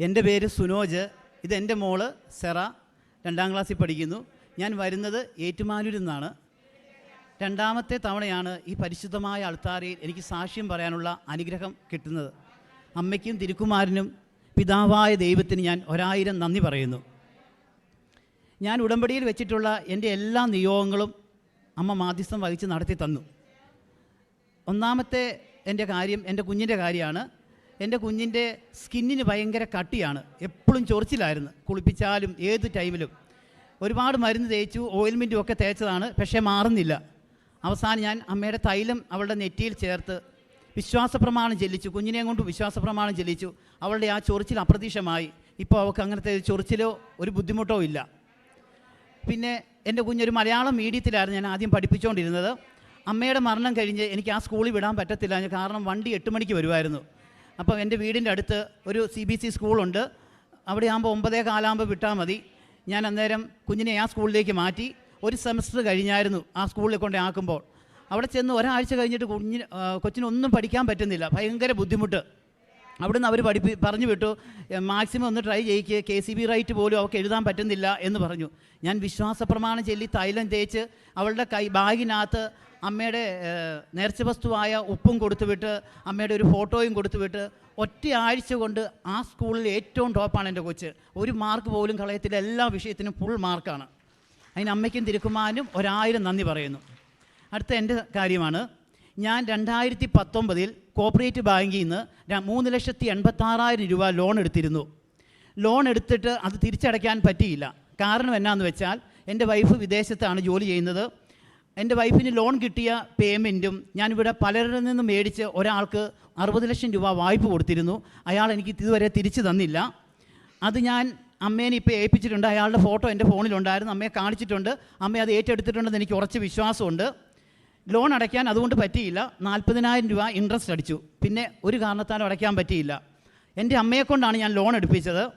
എന്റെ പേര് സുനോജ് ഇത് മോൾ സെറ രണ്ടാം ക്ലാസ്സിൽ പഠിക്കുന്നു. ഞാൻ വരുന്നത് ഏറ്റുമാനൂരിൽ നിന്നാണ്. രണ്ടാമത്തെ തവണയാണ് ഈ പരിശുദ്ധമായ അൾത്താരയിൽ എനിക്ക് സാക്ഷ്യം പറയാനുള്ള അനുഗ്രഹം കിട്ടുന്നത്. അമ്മയ്ക്കും തിരുക്കുമാരനും പിതാവായ ദൈവത്തിന് ഞാൻ ഒരായിരം നന്ദി പറയുന്നു. ഞാൻ ഉടമ്പടിയിൽ വെച്ചിട്ടുള്ള എന്റെ എല്ലാ നിയോഗങ്ങളും അമ്മ മാധ്യസ്ഥം വഹിച്ച് നടത്തി തന്നു ഒന്നാമത്തെ എന്റെ കാര്യം എന്റെ കുഞ്ഞിന്റെ കാര്യമാണ്. എന്റെ കുഞ്ഞിന്റെ സ്കിന്നിന് ഭയങ്കര കട്ടിയാണ്. എപ്പോഴും ചൊറിച്ചിലായിരുന്നു. കുളിപ്പിച്ചാലും ഏത് ടൈമിലും. ഒരുപാട് മരുന്ന് തേച്ചു ഓയിൽമെന്റും ഒക്കെ തേച്ചതാണ് പക്ഷേ മാറുന്നില്ല. അവസാനം ഞാൻ അമ്മയുടെ തൈലം അവളുടെ നെറ്റിയിൽ ചേർത്ത് വിശ്വാസപ്രമാണം ചെല്ലിച്ചു. കുഞ്ഞിനെയും കൊണ്ട് വിശ്വാസപ്രമാണം ചെല്ലിച്ചു. അവളുടെ ആ ചൊറിച്ചിൽ അപ്രതീക്ഷമായി. ഇപ്പോൾ അവൾക്ക് അങ്ങനത്തെ ചൊറിച്ചിലോ ഒരു ബുദ്ധിമുട്ടോ ഇല്ല. പിന്നെ എന്റെ കുഞ്ഞൊരു മലയാളം മീഡിയത്തിലായിരുന്നു ഞാൻ ആദ്യം പഠിപ്പിച്ചുകൊണ്ടിരുന്നത് അമ്മയുടെ മരണം കഴിഞ്ഞ് എനിക്ക് ആ സ്കൂളിൽ വിടാൻ പറ്റത്തില്ല. കാരണം വണ്ടി എട്ട് മണിക്ക് വരുമായിരുന്നു അപ്പോൾ എന്റെ വീടിന്റെ അടുത്ത് ഒരു സി ബി സി സ്കൂളുണ്ട്. അവിടെ ആകുമ്പോൾ ഒമ്പതേ കാലാകുമ്പോൾ വിട്ടാൽ മതി. ഞാൻ അന്നേരം കുഞ്ഞിനെ ആ സ്കൂളിലേക്ക് മാറ്റി ഒരു സെമസ്റ്റർ കഴിഞ്ഞായിരുന്നു ആ സ്കൂളിൽ കൊണ്ട് ആക്കുമ്പോൾ. അവിടെ ചെന്ന് ഒരാഴ്ച കഴിഞ്ഞിട്ട് കുഞ്ഞിന് കൊച്ചിനൊന്നും പഠിക്കാൻ പറ്റുന്നില്ല. ഭയങ്കര ബുദ്ധിമുട്ട്. അവിടുന്ന് അവർ പഠിപ്പി പറഞ്ഞു വിട്ടു മാക്സിമം ഒന്ന് ട്രൈ ചെയ്യിക്കുക കെ സി ബി റൈറ്റ് പോലും അവൾക്ക് എഴുതാൻ പറ്റുന്നില്ല എന്ന് പറഞ്ഞു. ഞാൻ വിശ്വാസപ്രമാണം ചൊല്ലി തൈലം തേച്ച് അവളുടെ കൈ ബാഗിനകത്ത് അമ്മയുടെ നേർച്ച വസ്തുവായ ഉപ്പും കൊടുത്തുവിട്ട് അമ്മയുടെ ഒരു ഫോട്ടോയും കൊടുത്തുവിട്ട് ഒറ്റ ആഴ്ച കൊണ്ട് ആ സ്കൂളിൽ ഏറ്റവും ടോപ്പാണ് എന്റെ കൊച്ച്. ഒരു മാർക്ക് പോലും കളയത്തില്ല എല്ലാ വിഷയത്തിനും ഫുൾ മാർക്കാണ് അതിന് അമ്മയ്ക്കും തിരുക്കുമാനും ഒരായിരം നന്ദി പറയുന്നു. അടുത്ത എന്റെ കാര്യമാണ് ഞാൻ രണ്ടായിരത്തി പത്തൊമ്പതിൽ കോപ്പറേറ്റീവ് ബാങ്കിൽ നിന്ന് മൂന്ന് ലക്ഷത്തി എൺപത്താറായിരം രൂപ ലോൺ എടുത്തിരുന്നു. ലോൺ എടുത്തിട്ട് അത് തിരിച്ചടയ്ക്കാൻ പറ്റിയില്ല. കാരണം എന്നാന്ന് വെച്ചാൽ എന്റെ വൈഫ് വിദേശത്താണ് ജോലി ചെയ്യുന്നത്. എന്റെ വൈഫിന് ലോൺ കിട്ടിയ പേയ്മെന്റും ഞാനിവിടെ പലരിൽ നിന്ന് മേടിച്ച് ഒരാൾക്ക് അറുപത് ലക്ഷം രൂപ വായ്പ കൊടുത്തിരുന്നു. അയാൾ എനിക്ക് ഇതുവരെ തിരിച്ചു തന്നില്ല. അത് ഞാൻ അമ്മേനെ ഇപ്പോൾ ഏൽപ്പിച്ചിട്ടുണ്ട്. അയാളുടെ ഫോട്ടോ എന്റെ ഫോണിലുണ്ടായിരുന്നു. അമ്മയെ കാണിച്ചിട്ടുണ്ട്. അമ്മ അത് ഏറ്റെടുത്തിട്ടുണ്ടെന്ന് എനിക്ക് ഉറച്ച് വിശ്വാസമുണ്ട്. ലോൺ അടയ്ക്കാൻ അതുകൊണ്ട് പറ്റിയില്ല. നാൽപ്പതിനായിരം രൂപ ഇൻട്രസ്റ്റ് അടിച്ചു. പിന്നെ ഒരു കാരണത്താലും അടയ്ക്കാൻ പറ്റിയില്ല. എന്റെ അമ്മയെ കൊണ്ടാണ് ഞാൻ ലോൺ എടുപ്പിച്ചത്.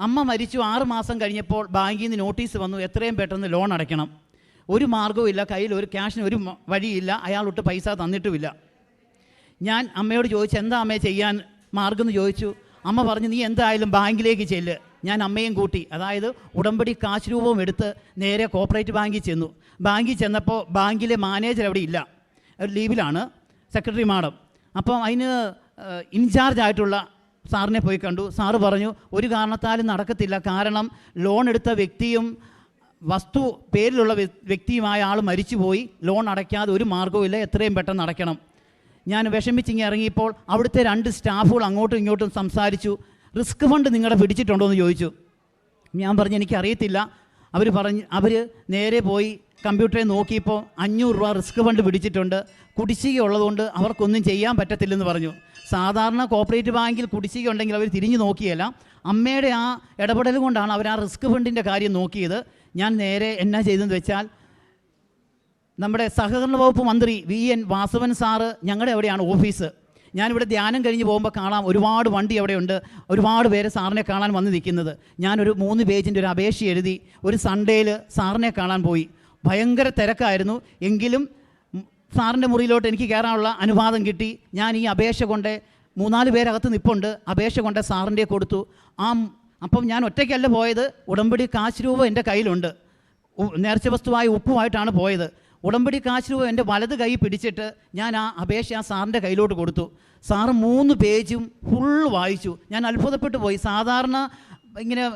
അമ്മ മരിച്ചു ആറ് മാസം കഴിഞ്ഞപ്പോൾ ബാങ്കിൽ നിന്ന് നോട്ടീസ് വന്നു. എത്രയും പെട്ടെന്ന് ലോൺ അടയ്ക്കണം. ഒരു മാർഗവും ഇല്ല കയ്യിൽ ഒരു ക്യാഷിന് ഒരു വഴിയില്ല അയാളൊട്ട് പൈസ തന്നിട്ടുമില്ല. ഞാൻ അമ്മയോട് ചോദിച്ചു എന്താ അമ്മയെ ചെയ്യാൻ? മാർഗം എന്ന് ചോദിച്ചു അമ്മ പറഞ്ഞു നീ എന്തായാലും ബാങ്കിലേക്ക് ചെല്ല്. ഞാൻ അമ്മയും കൂട്ടി അതായത് ഉടമ്പടി കാശ് രൂപവും എടുത്ത് നേരെ കോപ്പറേറ്റ് ബാങ്കിൽ ചെന്നു. ബാങ്കിൽ ചെന്നപ്പോൾ ബാങ്കിലെ മാനേജർ അവിടെ ഇല്ല. ലീവിലാണ് സെക്രട്ടറി മാഡം. അപ്പം അതിന് ഇൻചാർജ് ആയിട്ടുള്ള സാറിനെ പോയി കണ്ടു. സാറ് പറഞ്ഞു ഒരു കാരണത്താലും നടക്കത്തില്ല. കാരണം ലോൺ എടുത്ത വ്യക്തിയും വസ്തു പേരിലുള്ള വ്യ- വ്യക്തിയുമായ ആൾ മരിച്ചുപോയി. ലോൺ അടയ്ക്കാതെ ഒരു മാർഗവുമില്ല എത്രയും പെട്ടെന്ന് അടയ്ക്കണം ഞാൻ വിഷമിച്ചിങ്ങി ഇറങ്ങിയപ്പോൾ അവിടുത്തെ രണ്ട് സ്റ്റാഫുകൾ അങ്ങോട്ടും ഇങ്ങോട്ടും സംസാരിച്ചു. റിസ്ക് ഫണ്ട് നിങ്ങളുടെ പിടിച്ചിട്ടുണ്ടോ? എന്ന് ചോദിച്ചു. ഞാൻ പറഞ്ഞു എനിക്കറിയത്തില്ല. അവർ പറഞ്ഞ് അവർ നേരെ പോയി കമ്പ്യൂട്ടറിൽ നോക്കിയപ്പോൾ അഞ്ഞൂറ് രൂപ റിസ്ക് ഫണ്ട് പിടിച്ചിട്ടുണ്ട്. കുടിശ്ശിക ഉള്ളതുകൊണ്ട് അവർക്കൊന്നും ചെയ്യാൻ പറ്റത്തില്ലെന്ന് പറഞ്ഞു. സാധാരണ കോപ്പറേറ്റീവ് ബാങ്കിൽ കുടിശ്ശിക ഉണ്ടെങ്കിൽ അവർ തിരിഞ്ഞു നോക്കിയല്ല അമ്മയുടെ ആ ഇടപെടൽ കൊണ്ടാണ് അവർ ആ റിസ്ക് ഫണ്ടിന്റെ കാര്യം നോക്കിയത്. ഞാൻ നേരെ എന്നാ ചെയ്തെന്ന് വെച്ചാൽ നമ്മുടെ സഹകരണ വകുപ്പ് മന്ത്രി വി എൻ വാസവൻ സാറ് ഞങ്ങളുടെ എവിടെയാണ് ഓഫീസ്. ഞാനിവിടെ ധ്യാനം കഴിഞ്ഞ് പോകുമ്പോൾ കാണാം ഒരുപാട് വണ്ടി അവിടെയുണ്ട്. ഒരുപാട് പേര് സാറിനെ കാണാൻ വന്ന് നിൽക്കുന്നത്. ഞാനൊരു മൂന്ന് പേജിന്റെ ഒരു അപേക്ഷ എഴുതി ഒരു സൺഡേയിൽ സാറിനെ കാണാൻ പോയി. ഭയങ്കര തിരക്കായിരുന്നു. എങ്കിലും സാറിന്റെ മുറിയിലോട്ട് എനിക്ക് കയറാനുള്ള അനുവാദം കിട്ടി. ഞാൻ ഈ അപേക്ഷ കൊണ്ട് മൂന്നാൽ പേരകത്ത് നിപ്പുണ്ട്. അപേക്ഷ കൊണ്ട് സാറിന്റെ കൊടുത്തു. ആ അപ്പം ഞാൻ ഒറ്റയ്ക്കല്ല പോയത്. ഉടമ്പടി കാശ് രൂപ എന്റെ കയ്യിലുണ്ട്. നേർച്ച വസ്തുവായ ഉപ്പുമായിട്ടാണ് പോയത്. ഉടമ്പടി കാശ് രൂപ എന്റെ വലത് കൈ പിടിച്ചിട്ട് ഞാൻ ആ അപേക്ഷ ആ സാറിന്റെ കയ്യിലോട്ട് കൊടുത്തു. സാറ് മൂന്ന് പേജും ഫുൾ വായിച്ചു. ഞാൻ അത്ഭുതപ്പെട്ടു പോയി. സാധാരണ ഇങ്ങനെ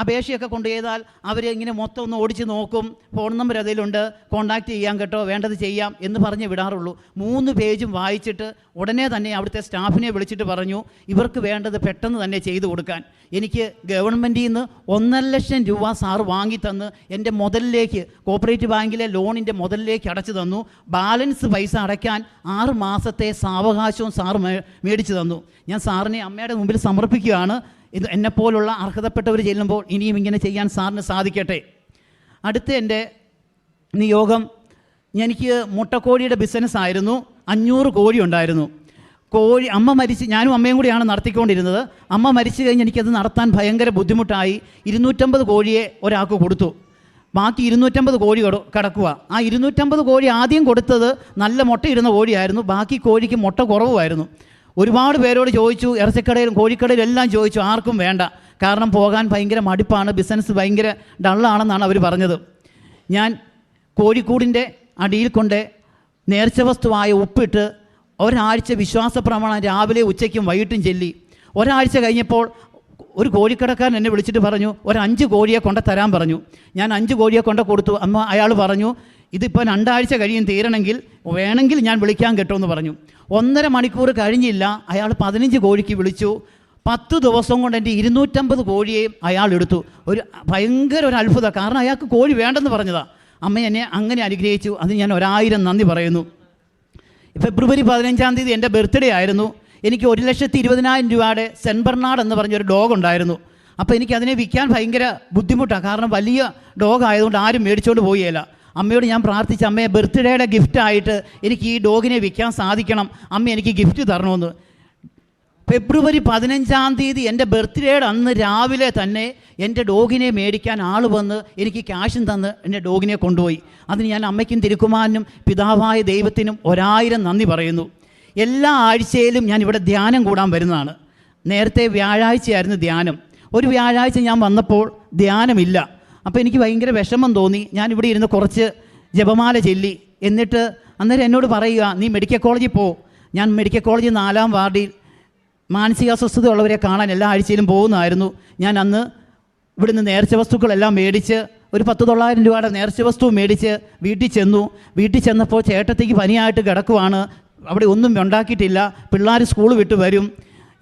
അപേക്ഷയൊക്കെ കൊണ്ടു ചെയ്താൽ അവർ ഇങ്ങനെ മൊത്തം ഒന്ന് ഓടിച്ച് നോക്കും. ഫോൺ നമ്പർ അതിലുണ്ട്. കോൺടാക്റ്റ് ചെയ്യാം കേട്ടോ. വേണ്ടത് ചെയ്യാം എന്ന് പറഞ്ഞ് വിടാറുള്ളൂ. മൂന്ന് പേജും വായിച്ചിട്ട് ഉടനെ തന്നെ അവിടുത്തെ സ്റ്റാഫിനെ വിളിച്ചിട്ട് പറഞ്ഞു ഇവർക്ക് വേണ്ടത് പെട്ടെന്ന് തന്നെ ചെയ്തു കൊടുക്കാൻ. എനിക്ക് ഗവൺമെന്റിൽ നിന്ന് ഒന്നര ലക്ഷം രൂപ സാറ് വാങ്ങിത്തന്ന് എന്റെ മുതലിലേക്ക് കോപ്പറേറ്റീവ് ബാങ്കിലെ ലോണിന്റെ മുതലിലേക്ക് അടച്ചു തന്നു. ബാലൻസ് പൈസ അടയ്ക്കാൻ ആറ് മാസത്തെ സാവകാശവും സാറ് മേടിച്ചു തന്നു. ഞാൻ സാറിനെ അമ്മയുടെ മുമ്പിൽ സമർപ്പിക്കുകയാണ്. ഇത് എന്നെപ്പോലുള്ള അർഹതപ്പെട്ടവർ ചെല്ലുമ്പോൾ ഇനിയും ഇങ്ങനെ ചെയ്യാൻ സാറിന് സാധിക്കട്ടെ. അടുത്ത എന്റെ നിയോഗം എനിക്ക് മുട്ടക്കോഴിയുടെ ബിസിനസ് ആയിരുന്നു. അഞ്ഞൂറ് കോഴി ഉണ്ടായിരുന്നു. കോഴി അമ്മ മരിച്ച് ഞാനും അമ്മയും കൂടിയാണ് നടത്തിക്കൊണ്ടിരുന്നത്. അമ്മ മരിച്ചു കഴിഞ്ഞ് എനിക്കത് നടത്താൻ ഭയങ്കര ബുദ്ധിമുട്ടായി. ഇരുന്നൂറ്റമ്പത് കോഴിയെ ഒരാൾക്ക് കൊടുത്തു. ബാക്കി ഇരുന്നൂറ്റമ്പത് കോഴി കട- കിടക്കുക. ആ ഇരുന്നൂറ്റമ്പത് കോഴി ആദ്യം കൊടുത്തത് നല്ല മുട്ടയിടുന്ന കോഴിയായിരുന്നു. ബാക്കി കോഴിക്ക് മുട്ട കുറവുമായിരുന്നു. ഒരുപാട് പേരോട് ചോദിച്ചു ഇറച്ചിക്കടയിലും കോഴിക്കടയിലും എല്ലാം ചോദിച്ചു ആർക്കും വേണ്ട. കാരണം പോകാൻ ഭയങ്കര മടുപ്പാണ് ബിസിനസ് ഭയങ്കര ഡള്ളാണെന്നാണ് അവർ പറഞ്ഞത്. ഞാൻ കോഴിക്കൂടിന്റെ അടിയിൽ കൊണ്ട് നേർച്ച വസ്തുവായ ഉപ്പിട്ട് ഒരാഴ്ച വിശ്വാസ പ്രമാണം രാവിലെ ഉച്ചയ്ക്കും വൈകിട്ടും ചെല്ലി. ഒരാഴ്ച കഴിഞ്ഞപ്പോൾ ഒരു കോഴിക്കടക്കാരൻ എന്നെ വിളിച്ചിട്ട് പറഞ്ഞു ഒരു അഞ്ച് കോഴിയെ കൊണ്ട് തരാൻ പറഞ്ഞു. ഞാൻ അഞ്ച് കോഴിയെ കൊണ്ട് കൊടുത്തു. അമ്മ അയാൾ പറഞ്ഞു ഇതിപ്പോൾ രണ്ടാഴ്ച കഴിയും തീരണമെങ്കിൽ വേണമെങ്കിൽ ഞാൻ വിളിക്കാൻ കിട്ടുമെന്ന് പറഞ്ഞു. ഒന്നര മണിക്കൂർ കഴിഞ്ഞില്ല. അയാൾ പതിനഞ്ച് കോഴിക്ക് വിളിച്ചു. പത്ത് ദിവസം കൊണ്ട് എന്റെ ഇരുന്നൂറ്റമ്പത് കോഴിയെയും അയാൾ എടുത്തു. ഒരു ഭയങ്കര ഒരു അത്ഭുതം. കാരണം അയാൾക്ക് കോഴി വേണ്ടെന്ന് പറഞ്ഞതാ. അമ്മ എന്നെ അങ്ങനെ അനുഗ്രഹിച്ചു. അത് ഞാൻ ഒരായിരം നന്ദി പറയുന്നു. ഫെബ്രുവരി പതിനഞ്ചാം തീയതി എന്റെ ബർത്ത്ഡേ ആയിരുന്നു. എനിക്ക് ഒരു ലക്ഷത്തി ഇരുപതിനായിരം രൂപയുടെ സെൻബർനാട് എന്ന് പറഞ്ഞൊരു ഡോഗ് ഉണ്ടായിരുന്നു. അപ്പോൾ എനിക്ക് അതിനെ വിൽക്കാൻ ഭയങ്കര ബുദ്ധിമുട്ടാണ് കാരണം വലിയ ഡോഗ് ആയതുകൊണ്ട് ആരും മേടിച്ചുകൊണ്ട് പോവുകയില്ല അമ്മയോട് ഞാൻ പ്രാർത്ഥിച്ച അമ്മയെ ബർത്ത്ഡേയുടെ ഗിഫ്റ്റായിട്ട് എനിക്ക് ഈ ഡോഗിനെ വിൽക്കാൻ സാധിക്കണം. അമ്മ എനിക്ക് ഗിഫ്റ്റ് തരണമെന്ന്. ഫെബ്രുവരി പതിനഞ്ചാം തീയതി എന്റെ ബർത്ത്ഡേയുടെ അന്ന് രാവിലെ തന്നെ എന്റെ ഡോഗിനെ മേടിക്കാൻ ആൾ വന്ന് എനിക്ക് ക്യാഷും തന്ന് എന്റെ ഡോഗിനെ കൊണ്ടുപോയി. അതിന് ഞാൻ അമ്മയ്ക്കും തിരുക്കുമാനും പിതാവായ ദൈവത്തിനും ഒരായിരം നന്ദി പറയുന്നു. എല്ലാ ആഴ്ചയിലും ഞാൻ ഇവിടെ ധ്യാനം കൂടാൻ വരുന്നതാണ്. നേരത്തെ വ്യാഴാഴ്ചയായിരുന്നു ധ്യാനം. ഒരു വ്യാഴാഴ്ച ഞാൻ വന്നപ്പോൾ ധ്യാനമില്ല. അപ്പോൾ എനിക്ക് ഭയങ്കര വിഷമം തോന്നി. ഞാൻ ഇവിടെ ഇരുന്ന് കുറച്ച് ജപമാല ചെല്ലി. എന്നിട്ട് അന്നേരം എന്നോട് പറയുക നീ മെഡിക്കൽ കോളേജിൽ പോ. ഞാൻ മെഡിക്കൽ കോളേജിൽ നാലാം വാർഡിൽ മാനസികാസ്വസ്ഥത ഉള്ളവരെ കാണാൻ എല്ലാ ആഴ്ചയിലും പോകുന്നതായിരുന്നു. ഞാൻ അന്ന് ഇവിടുന്ന് നേർച്ച വസ്തുക്കളെല്ലാം മേടിച്ച് ഒരു പത്ത് തൊള്ളായിരം രൂപയുടെ നേർച്ച വസ്തു മേടിച്ച് വീട്ടിൽ ചെന്നു. വീട്ടിൽ ചെന്നപ്പോൾ ചേട്ടത്തേക്ക് പനിയായിട്ട് കിടക്കുവാണ്. അവിടെ ഒന്നും ഉണ്ടാക്കിയിട്ടില്ല. പിള്ളേർ സ്കൂൾ വിട്ട് വരും.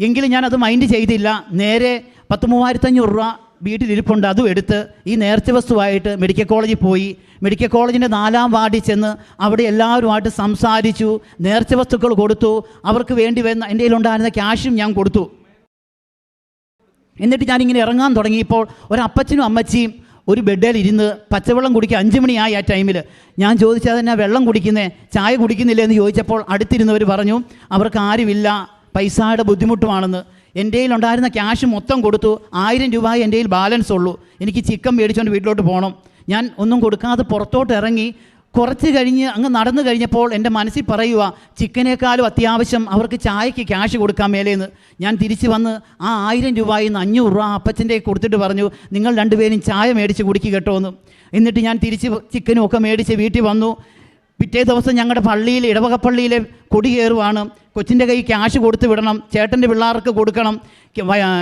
എങ്കിലും ഞാനത് മൈൻഡ് ചെയ്തില്ല. നേരെ പത്ത് മൂവായിരത്തഞ്ഞൂറ് രൂപ വീട്ടിലിരിപ്പുണ്ട്. അതും എടുത്ത് ഈ നേർച്ച വസ്തുവായിട്ട് മെഡിക്കൽ കോളേജിൽ പോയി. മെഡിക്കൽ കോളേജിന്റെ നാലാം വാർഡിൽ ചെന്ന് അവിടെ എല്ലാവരുമായിട്ട് സംസാരിച്ചു. നേർച്ച വസ്തുക്കൾ കൊടുത്തു. അവർക്ക് വേണ്ടി വന്ന എന്റെ കയ്യിലുണ്ടായിരുന്ന ക്യാഷും ഞാൻ കൊടുത്തു. എന്നിട്ട് ഞാനിങ്ങനെ ഇറങ്ങാൻ തുടങ്ങിയപ്പോൾ ഒരപ്പച്ചനും അമ്മച്ചിയും ഒരു ബെഡിൽ ഇരുന്ന് പച്ചവെള്ളം കുടിക്കുക അഞ്ച് മണിയായി ആ ടൈമിൽ ഞാൻ ചോദിച്ചത് തന്നെ വെള്ളം കുടിക്കുന്നേ? ചായ കുടിക്കുന്നില്ലേ? എന്ന് ചോദിച്ചപ്പോൾ അടുത്തിരുന്നവർ പറഞ്ഞു അവർക്ക് ആരുമില്ല. പൈസയുടെ ബുദ്ധിമുട്ടുമാണെന്ന്. എന്റെ കയ്യിലുണ്ടായിരുന്ന ക്യാഷ് മൊത്തം കൊടുത്തു. ആയിരം രൂപ എന്റെ കയ്യിൽ ബാലൻസ് ഉള്ളൂ. എനിക്ക് ചിക്കൻ മേടിച്ചുകൊണ്ട് വീട്ടിലോട്ട് പോകണം ഞാൻ ഒന്നും കൊടുക്കാതെ പുറത്തോട്ട് ഇറങ്ങി കുറച്ച് കഴിഞ്ഞ് അങ്ങ് നടന്നു കഴിഞ്ഞപ്പോൾ എന്റെ മനസ്സിൽ പറയുക ചിക്കനേക്കാളും അത്യാവശ്യം അവർക്ക് ചായക്ക് ക്യാഷ് കൊടുക്കാൻ മേലേന്ന്. ഞാൻ തിരിച്ച് വന്ന് ആ ആയിരം രൂപയിൽ നിന്ന് അഞ്ഞൂറ് രൂപ അപ്പച്ചന്റെ കൊടുത്തിട്ട് പറഞ്ഞു നിങ്ങൾ രണ്ടുപേരും ചായ മേടിച്ച് കുടിക്കുക കേട്ടോ എന്ന്. എന്നിട്ട് ഞാൻ തിരിച്ച് ചിക്കനും ഒക്കെ മേടിച്ച് വീട്ടിൽ വന്നു. പിറ്റേ ദിവസം ഞങ്ങളുടെ പള്ളിയിൽ ഇടവക പള്ളിയിലെ കൊടി കയറുവാണ്. കൊച്ചിന്റെ കൈ ക്യാഷ് കൊടുത്തു വിടണം. ചേട്ടന്റെ പിള്ളേർക്ക് കൊടുക്കണം.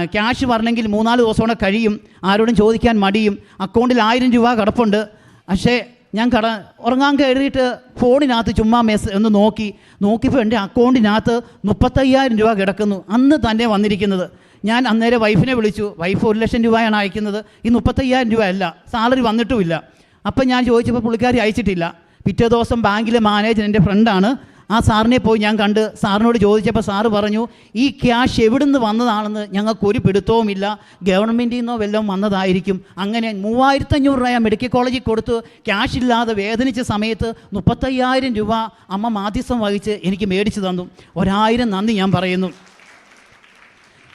ക്യാഷ് വരണമെങ്കിൽ മൂന്നാൽ ദിവസം കൂടെ കഴിയും. ആരോടും ചോദിക്കാൻ മടിയും. അക്കൗണ്ടിൽ ആയിരം രൂപ കിടപ്പുണ്ട്. പക്ഷേ ഞാൻ കട ഉറങ്ങാൻ കയറിയിട്ട് ഫോണിനകത്ത് ചുമ്മാ മെസ് ഒന്ന് നോക്കി. നോക്കിയപ്പോൾ എന്റെ അക്കൗണ്ടിനകത്ത് മുപ്പത്തയ്യായിരം രൂപ കിടക്കുന്നു. അന്ന് തന്നെ വന്നിരിക്കുന്നത്. ഞാൻ അന്നേരം വൈഫിനെ വിളിച്ചു. വൈഫ് ഒരു ലക്ഷം രൂപയാണ് അയക്കുന്നത്. ഈ മുപ്പത്തയ്യായിരം രൂപ അല്ല സാലറി വന്നിട്ടുമില്ല. അപ്പം ഞാൻ ചോദിച്ചപ്പോൾ പുള്ളിക്കാരി അയച്ചിട്ടില്ല. പിറ്റേ ദിവസം ബാങ്കിലെ മാനേജർ എന്റെ ഫ്രണ്ടാണ്. ആ സാറിനെ പോയി ഞാൻ കണ്ട് സാറിനോട് ചോദിച്ചപ്പോൾ സാറ് പറഞ്ഞു ഈ ക്യാഷ് എവിടുന്ന് വന്നതാണെന്ന് ഞങ്ങൾക്കൊരു പിടുത്തവും പിടുത്തവുമില്ല. ഗവൺമെന്റിൽ നിന്നോ വല്ലതും വന്നതായിരിക്കും. അങ്ങനെ മൂവായിരത്തഞ്ഞൂറ് രൂപ മെഡിക്കൽ കോളേജിൽ കൊടുത്ത് ക്യാഷ് ഇല്ലാതെ വേദനിച്ച സമയത്ത് മുപ്പത്തയ്യായിരം രൂപ അമ്മ മാധ്യസ്ഥം വഹിച്ച് എനിക്ക് മേടിച്ചു തന്നു. ഒരായിരം നന്ദി ഞാൻ പറയുന്നു.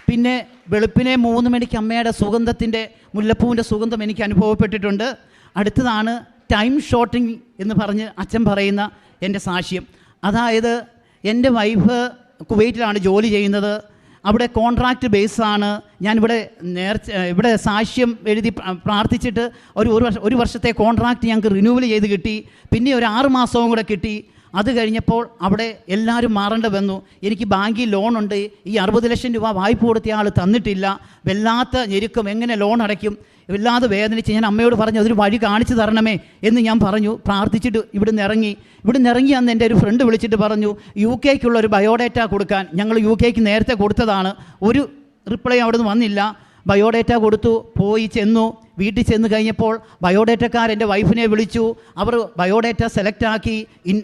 പിന്നെ വെളുപ്പിനെ മൂന്ന് മണിക്ക് അമ്മയുടെ സുഗന്ധത്തിന്റെ മുല്ലപ്പൂവിന്റെ സുഗന്ധം എനിക്ക് അനുഭവപ്പെട്ടിട്ടുണ്ട്. അടുത്തതാണ് ടൈം ഷോർട്ടിങ് എന്ന് പറഞ്ഞ് അച്ഛൻ പറയുന്ന എന്റെ സാക്ഷ്യം. അതായത് എന്റെ വൈഫ് കുവൈറ്റിലാണ് ജോലി ചെയ്യുന്നത്. അവിടെ കോൺട്രാക്റ്റ് ബേസാണ് ഞാനിവിടെ നേർച്ച ഇവിടെ സാക്ഷ്യം എഴുതി പ്ര- പ്രാർത്ഥിച്ചിട്ട് ഒരു ഒരു വർഷത്തെ കോൺട്രാക്റ്റ് ഞങ്ങൾക്ക് റിന്യൂവൽ ചെയ്ത് കിട്ടി. പിന്നെ ഒരു ആറ് മാസവും കൂടെ കിട്ടി. അത് കഴിഞ്ഞപ്പോൾ അവിടെ എല്ലാവരും മാറേണ്ട വന്നു. എനിക്ക് ബാങ്കിൽ ലോണുണ്ട് ഈ അറുപത് ലക്ഷം രൂപ വായ്പ കൊടുത്ത ആൾ തന്നിട്ടില്ല. വല്ലാത്ത ഞെരുക്കം. എങ്ങനെ ലോൺ അടയ്ക്കും? വല്ലാതെ വേദനിച്ച് ഞാൻ അമ്മയോട് പറഞ്ഞു അതൊരു വഴി കാണിച്ചു തരണമേ എന്ന് ഞാൻ പറഞ്ഞു. പ്രാർത്ഥിച്ചിട്ട് ഇവിടുന്ന് ഇറങ്ങി. ഇവിടുന്ന് ഇറങ്ങി അന്ന് എന്റെ ഒരു ഫ്രണ്ട് വിളിച്ചിട്ട് പറഞ്ഞു യു കെക്കുള്ള ഒരു ബയോഡേറ്റ കൊടുക്കാൻ. ഞങ്ങൾ യു കെക്ക് നേരത്തെ കൊടുത്തതാണ്. ഒരു റിപ്ലൈ അവിടുന്ന് വന്നില്ല. ബയോഡേറ്റ കൊടുത്തു പോയി ചെന്നു. വീട്ടിൽ ചെന്ന് കഴിഞ്ഞപ്പോൾ ബയോഡേറ്റക്കാർ എന്റെ വൈഫിനെ വിളിച്ചു. അവർ ബയോഡേറ്റ സെലക്ട് ആക്കി. ഇൻ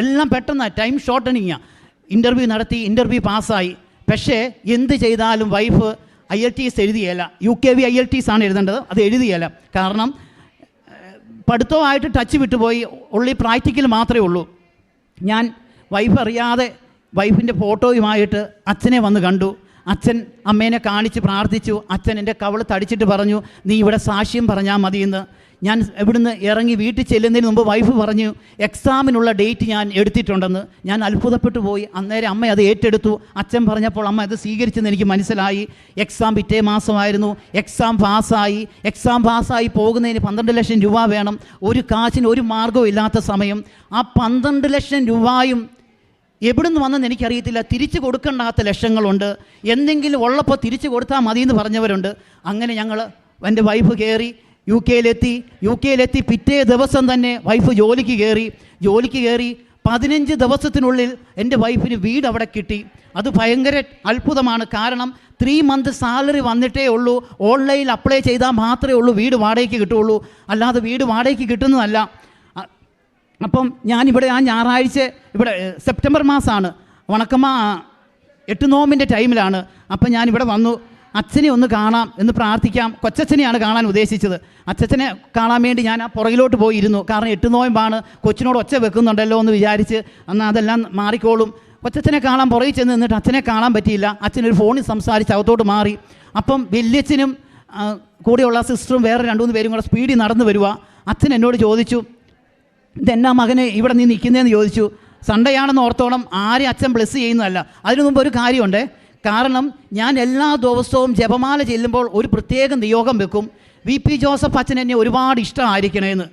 എല്ലാം പെട്ടെന്ന് ടൈം ഷോർട്ടണിങ്ങാണ് ഇന്റർവ്യൂ നടത്തി ഇന്റർവ്യൂ പാസ്സായി. പക്ഷേ എന്ത് ചെയ്താലും wife I L T S എഴുതിയല്ല U K V I L T S ആണ് എഴുതേണ്ടത്. അത് എഴുതിയല്ല കാരണം പഠിത്തമായിട്ട് ടച്ച് വിട്ടുപോയി. ഉള്ളി പ്രാക്ടിക്കൽ മാത്രമേ ഉള്ളൂ. ഞാൻ വൈഫ് അറിയാതെ വൈഫിന്റെ ഫോട്ടോയുമായിട്ട് അച്ഛനെ വന്ന് കണ്ടു. അച്ഛൻ അമ്മേനെ കാണിച്ച് പ്രാർത്ഥിച്ചു. അച്ഛൻ എന്റെ കവൾ തടിച്ചിട്ട് പറഞ്ഞു നീ ഇവിടെ സാക്ഷ്യം പറഞ്ഞാൽ മതിയെന്ന്. ഞാൻ ഇവിടുന്ന് ഇറങ്ങി വീട്ടിൽ ചെല്ലുന്നതിന് മുമ്പ് വൈഫ് പറഞ്ഞു എക്സാമിനുള്ള ഡേറ്റ് ഞാൻ എടുത്തിട്ടുണ്ടെന്ന്. ഞാൻ അത്ഭുതപ്പെട്ടു പോയി. അന്നേരം അമ്മ അത് ഏറ്റെടുത്തു. അച്ഛൻ പറഞ്ഞപ്പോൾ അമ്മ അത് സ്വീകരിച്ചെന്ന് എനിക്ക് മനസ്സിലായി. എക്സാം പിറ്റേ മാസമായിരുന്നു. എക്സാം പാസ്സായി. എക്സാം പാസ്സായി പോകുന്നതിന് പന്ത്രണ്ട് ലക്ഷം രൂപ വേണം. ഒരു കാശിന് ഒരു മാർഗവും ഇല്ലാത്ത സമയം. ആ പന്ത്രണ്ട് ലക്ഷം രൂപയും എവിടുന്ന് വന്നെന്ന് എനിക്കറിയത്തില്ല. തിരിച്ചു കൊടുക്കേണ്ടാത്ത ലക്ഷങ്ങളുണ്ട്. എന്തെങ്കിലും ഉള്ളപ്പോൾ തിരിച്ചു കൊടുത്താൽ മതി എന്ന് പറഞ്ഞവരുണ്ട്. അങ്ങനെ ഞങ്ങൾ എന്റെ വൈഫ് കയറി യു കെയിലെത്തി. യു കെയിലെത്തി പിറ്റേ ദിവസം തന്നെ വൈഫ് ജോലിക്ക് കയറി. ജോലിക്ക് കയറി പതിനഞ്ച് ദിവസത്തിനുള്ളിൽ എന്റെ വൈഫിന് വീട് അവിടെ കിട്ടി. അത് ഭയങ്കര അത്ഭുതമാണ്. കാരണം ത്രീ മന്ത് സാലറി വന്നിട്ടേ ഉള്ളൂ. ഓൺലൈനിൽ അപ്ലൈ ചെയ്താൽ മാത്രമേ ഉള്ളൂ. വീട് വാടകയ്ക്ക് കിട്ടുകയുള്ളൂ. അല്ലാതെ വീട് വാടകയ്ക്ക് കിട്ടുന്നതല്ല. അപ്പം ഞാനിവിടെ ആ ഞായറാഴ്ച ഇവിടെ സെപ്റ്റംബർ മാസമാണ് വണക്കമ്മ എട്ട് നോമ്പിന്റെ ടൈമിലാണ്. അപ്പം ഞാനിവിടെ വന്നു. അച്ഛനെ ഒന്ന് കാണാം എന്ന് പ്രാർത്ഥിക്കാം. കൊച്ചച്ഛനെയാണ് കാണാൻ ഉദ്ദേശിച്ചത്. അച്ഛനെ കാണാൻ വേണ്ടി ഞാൻ ആ പുറകിലോട്ട് പോയിരുന്നു. കാരണം എട്ട് നോയമ്പാണ്. കൊച്ചിനോട് ഒച്ച വെക്കുന്നുണ്ടല്ലോ എന്ന് വിചാരിച്ച് എന്നാൽ അതെല്ലാം മാറിക്കോളും. കൊച്ചച്ഛനെ കാണാൻ പുറകിൽ ചെന്ന് നിന്നിട്ട് അച്ഛനെ കാണാൻ പറ്റിയില്ല. അച്ഛനൊരു ഫോണിൽ സംസാരിച്ച് അകത്തോട്ട് മാറി. അപ്പം വല്യച്ഛനും കൂടെയുള്ള സിസ്റ്ററും വേറെ രണ്ടു മൂന്ന് പേരും കൂടെ സ്പീഡിൽ നടന്നു വരുക അച്ഛൻ എന്നോട് ചോദിച്ചു ഇതെന്നാ മകന് ഇവിടെ നീ നിൽക്കുന്നതെന്ന് ചോദിച്ചു. സൺഡേ ആണെന്ന് ഓർത്തോണം ആരെ അച്ഛൻ ബ്ലെസ് ചെയ്യുന്നതല്ല. അതിനു മുമ്പ് ഒരു കാര്യമുണ്ട്. കാരണം ഞാൻ എല്ലാ ദിവസവും ജപമാല ചെല്ലുമ്പോൾ ഒരു പ്രത്യേക നിയോഗം വെക്കും. വി പി ജോസഫ് അച്ഛൻ എന്നെ ഒരുപാട് ഇഷ്ടമായിരിക്കണമെന്ന്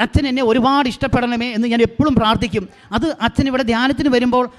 അച്ഛൻ എന്നെ ഒരുപാട് ഇഷ്ടപ്പെടണമേ എന്ന് ഞാൻ എപ്പോഴും പ്രാർത്ഥിക്കും. അത് അച്ഛൻ ഇവിടെ ധ്യാനത്തിന് വരുമ്പോൾ